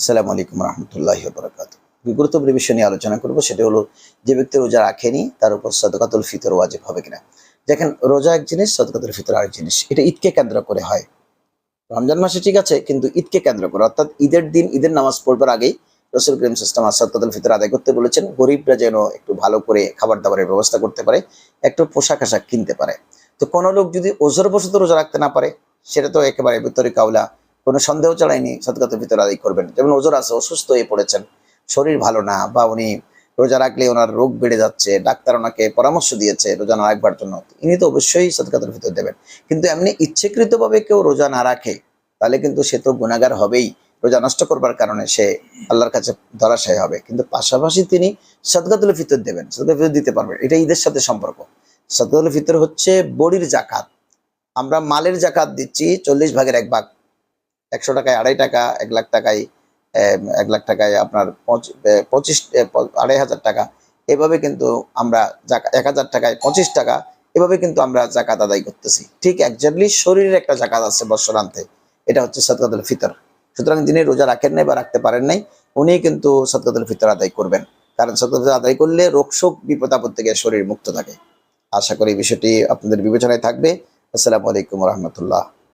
আসসালামু আলাইকুম রহমতুল্লাহ বরকাত। গুরুত্বপূর্ণ বিষয় নিয়ে আলোচনা করব, সেটা হলো যে ব্যক্তি রোজা রাখেনি, তার উপর সদকাতুল ফিতর ওয়াজিব হবে কিনা। দেখেন, রোজা এক জিনিস, সদকাতুল ফিতর আরেক জিনিস। এটা ঈদকে কেন্দ্র করে হয়। রমজান মাসে ঠিক আছে, কিন্তু ঈদকে কেন্দ্র করে। অর্থাৎ ঈদের দিন, ঈদের নামাজ পড়বার আগেই রসুল করিম সিস্টেম সদকাতুল ফিতর আদায় করতে বলেছেন, গরিবরা যেন একটু ভালো করে খাবার দাবারের ব্যবস্থা করতে পারে, একটু পোশাক আশাক কিনতে পারে। তো কোনো লোক যদি ওজোর বসত রোজা রাখতে না পারে, সেটা তো একেবারে ভিতরে কাউলা কোনো সন্দেহ চালায়নি সদকাতুল ফিতর আদায় করবেন। যেমন ওজোর আছে, অসুস্থ হয়ে পড়েছেন, শরীর ভালো না বা উনি রোজা রাখলে ওনার রোগ বেড়ে যাচ্ছে, ডাক্তার ওনাকে পরামর্শ দিয়েছে রোজা না রাখবার জন্য, ইনি তো অবশ্যই সদকাতুল ভিতর দেবেন। কিন্তু এমনি ইচ্ছেকৃতভাবে কেউ রোজা না রাখে, তাহলে কিন্তু সে তো গুণাগার হবেই। রোজা নষ্ট করবার কারণে সে আল্লাহর কাছে ধরাশায়ী হবে। কিন্তু পাশাপাশি তিনি সদকাতুল ফিতর দেবেন সদকাতুল ফিতর দিতে পারবেন। এটা ঈদের সাথে সম্পর্ক। সদকাতুল ফিতর হচ্ছে বড়ির জাকাত। আমরা মালের জাকাত দিচ্ছি চল্লিশ ভাগের এক ভাগ। একশো টাকায় আড়াই টাকা, এক লাখ টাকায় এক লাখ টাকায় আপনার পঁচিশ আড়াই হাজার টাকা। এভাবে কিন্তু আমরা এক হাজার টাকায় পঁচিশ টাকা, এভাবে কিন্তু আমরা জাকাত আদায় করতেছি। ঠিক একজাক্টলি শরীরের একটা জাকাত আছে বৎসরান্তে এটা হচ্ছে সদকাতুল ফিতর। সুতরাং যিনি রোজা রাখেন নাই বা রাখতে পারেন নাই, উনি কিন্তু সদকাতুল ফিতর আদায় করবেন। কারণ সদকাতুল আদায় করলে রোগ শোক বিপদ আপদ থেকে শরীর মুক্ত থাকে। আশা করি বিষয়টি আপনাদের বিবেচনায় থাকবে। আসসালামু আলাইকুম রহমতুল্লাহ।